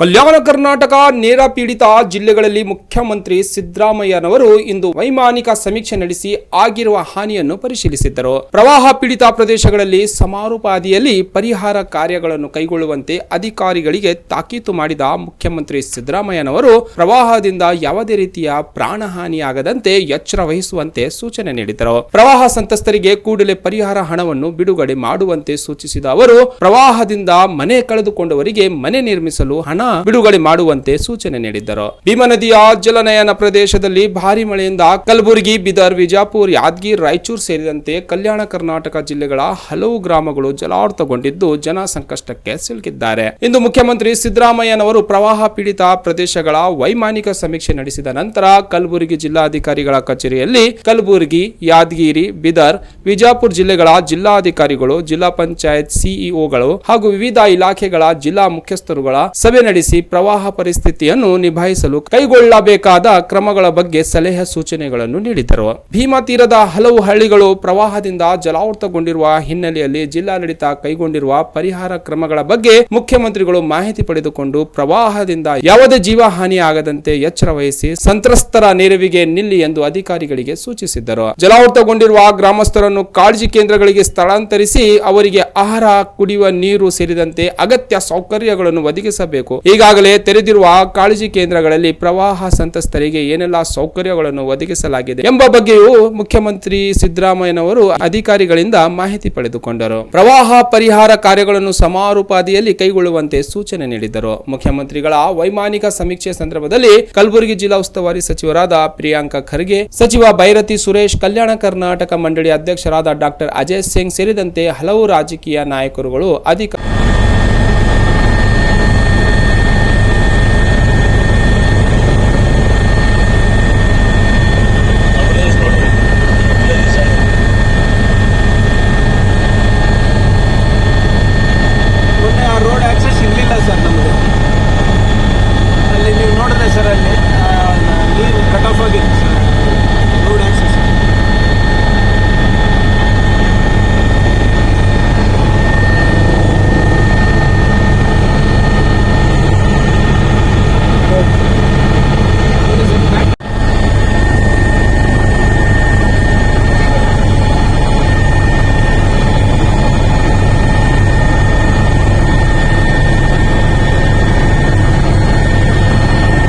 ಕಲ್ಯಾಣ ಕರ್ನಾಟಕ ನೇರ ಪೀಡಿತ ಜಿಲ್ಲೆಗಳಲ್ಲಿ ಮುಖ್ಯಮಂತ್ರಿ ಸಿದ್ದರಾಮಯ್ಯನವರು ಇಂದು ವೈಮಾನಿಕ ಸಮೀಕ್ಷೆ ನಡೆಸಿ ಆಗಿರುವ ಹಾನಿಯನ್ನು ಪರಿಶೀಲಿಸಿದ್ದರು. ಪ್ರವಾಹ ಪೀಡಿತ ಪ್ರದೇಶಗಳಲ್ಲಿ ಸಮಾರೋಪಾದಿಯಲ್ಲಿ ಪರಿಹಾರ ಕಾರ್ಯಗಳನ್ನು ಕೈಗೊಳ್ಳುವಂತೆ ಅಧಿಕಾರಿಗಳಿಗೆ ತಾಕೀತು ಮಾಡಿದ ಮುಖ್ಯಮಂತ್ರಿ ಸಿದ್ದರಾಮಯ್ಯನವರು, ಪ್ರವಾಹದಿಂದ ಯಾವುದೇ ರೀತಿಯ ಪ್ರಾಣಹಾನಿಯಾಗದಂತೆ ಎಚ್ಚರ ವಹಿಸುವಂತೆ ಸೂಚನೆ ನೀಡಿದರು ಪ್ರವಾಹ ಸಂತ್ರಸ್ತರಿಗೆ ಕೂಡಲೇ ಪರಿಹಾರ ಹಣವನ್ನು ಬಿಡುಗಡೆ ಮಾಡುವಂತೆ ಸೂಚಿಸಿದ ಅವರು, ಪ್ರವಾಹದಿಂದ ಮನೆ ಕಳೆದುಕೊಂಡವರಿಗೆ ಮನೆ ನಿರ್ಮಿಸಲು ಹಣ ಬಿಡುಗಡೆ ಮಾಡುವಂತೆ ಸೂಚನೆ ನೀಡಿದ್ದರು. ಭೀಮಾ ನದಿಯ ಜಲನಯನ ಪ್ರದೇಶದಲ್ಲಿ ಭಾರಿ ಮಳೆಯಿಂದ ಕಲಬುರಗಿ, ಬಿದರ್, ವಿಜಾಪುರ್, ಯಾದಗಿರಿ, ರಾಯಚೂರು ಸೇರಿದಂತೆ ಕಲ್ಯಾಣ ಕರ್ನಾಟಕ ಜಿಲ್ಲೆಗಳ ಹಲವು ಗ್ರಾಮಗಳು ಜಲಾವೃತಗೊಂಡಿದ್ದು ಜನ ಸಂಕಷ್ಟಕ್ಕೆ ಸಿಲುಕಿದ್ದಾರೆ. ಇಂದು ಮುಖ್ಯಮಂತ್ರಿ ಸಿದ್ದರಾಮಯ್ಯನವರು ಪ್ರವಾಹ ಪೀಡಿತ ಪ್ರದೇಶಗಳ ವೈಮಾನಿಕ ಸಮೀಕ್ಷೆ ನಡೆಸಿದ ನಂತರ ಕಲಬುರಗಿ ಜಿಲ್ಲಾಧಿಕಾರಿಗಳ ಕಚೇರಿಯಲ್ಲಿ ಕಲಬುರಗಿ, ಯಾದಗಿರಿ, ಬಿದರ್, ವಿಜಾಪುರ ಜಿಲ್ಲೆಗಳ ಜಿಲ್ಲಾಧಿಕಾರಿಗಳು, ಜಿಲ್ಲಾ ಪಂಚಾಯತ್ ಸಿಇಒಗಳು ಹಾಗೂ ವಿವಿಧ ಇಲಾಖೆಗಳ ಜಿಲ್ಲಾ ಮುಖ್ಯಸ್ಥರುಗಳ ಸಭೆ ನಡೆಸಿ ಪ್ರವಾಹ ಪರಿಸ್ಥಿತಿಯನ್ನು ನಿಭಾಯಿಸಲು ಕೈಗೊಳ್ಳಬೇಕಾದ ಕ್ರಮಗಳ ಬಗ್ಗೆ ಸಲಹೆ ಸೂಚನೆಗಳನ್ನು ನೀಡಿದರು. ಭೀಮಾ ತೀರದ ಹಲವು ಹಳ್ಳಿಗಳು ಪ್ರವಾಹದಿಂದ ಜಲಾವೃತಗೊಂಡಿರುವ ಹಿನ್ನೆಲೆಯಲ್ಲಿ ಜಿಲ್ಲಾಡಳಿತ ಕೈಗೊಂಡಿರುವ ಪರಿಹಾರ ಕ್ರಮಗಳ ಬಗ್ಗೆ ಮುಖ್ಯಮಂತ್ರಿಗಳು ಮಾಹಿತಿ ಪಡೆದುಕೊಂಡು ಪ್ರವಾಹದಿಂದ ಯಾವುದೇ ಜೀವ ಹಾನಿ ಆಗದಂತೆ ಎಚ್ಚರ ವಹಿಸಿ ಸಂತ್ರಸ್ತರ ನೆರವಿಗೆ ನಿಲ್ಲಿ ಎಂದು ಅಧಿಕಾರಿಗಳಿಗೆ ಸೂಚಿಸಿದ್ದರು. ಜಲಾವೃತಗೊಂಡಿರುವ ಗ್ರಾಮಸ್ಥರನ್ನು ಕಾಳಜಿ ಕೇಂದ್ರಗಳಿಗೆ ಸ್ಥಳಾಂತರಿಸಿ ಅವರಿಗೆ ಆಹಾರ, ಕುಡಿಯುವ ನೀರು ಸೇರಿದಂತೆ ಅಗತ್ಯ ಸೌಕರ್ಯಗಳನ್ನು ಒದಗಿಸಬೇಕು ಈಗಾಗಲೇ ತೆರೆದಿರುವ ಕಾಳಜಿ ಕೇಂದ್ರಗಳಲ್ಲಿ ಪ್ರವಾಹ ಸಂತ್ರಸ್ತರಿಗೆ ಏನೆಲ್ಲ ಸೌಕರ್ಯಗಳನ್ನು ಒದಗಿಸಲಾಗಿದೆ ಎಂಬ ಬಗ್ಗೆಯೂ ಮುಖ್ಯಮಂತ್ರಿ ಸಿದ್ದರಾಮಯ್ಯನವರು ಅಧಿಕಾರಿಗಳಿಂದ ಮಾಹಿತಿ ಪಡೆದುಕೊಂಡರು. ಪ್ರವಾಹ ಪರಿಹಾರ ಕಾರ್ಯಗಳನ್ನು ಸಮಾರೋಪಾದಿಯಲ್ಲಿ ಕೈಗೊಳ್ಳುವಂತೆ ಸೂಚನೆ ನೀಡಿದರು ಮುಖ್ಯಮಂತ್ರಿಗಳ ವೈಮಾನಿಕ ಸಮೀಕ್ಷೆ ಸಂದರ್ಭದಲ್ಲಿ ಕಲಬುರಗಿ ಜಿಲ್ಲಾ ಉಸ್ತುವಾರಿ ಸಚಿವರಾದ ಪ್ರಿಯಾಂಕ ಖರ್ಗೆ, ಸಚಿವ ಭೈರತಿ ಸುರೇಶ್, ಕಲ್ಯಾಣ ಕರ್ನಾಟಕ ಮಂಡಳಿ ಅಧ್ಯಕ್ಷರಾದ ಡಾಕ್ಟರ್ ಅಜಯ್ ಸಿಂಗ್ ಸೇರಿದಂತೆ ಹಲವು ರಾಜಕೀಯ ನಾಯಕರುಗಳು ಅಧಿಕ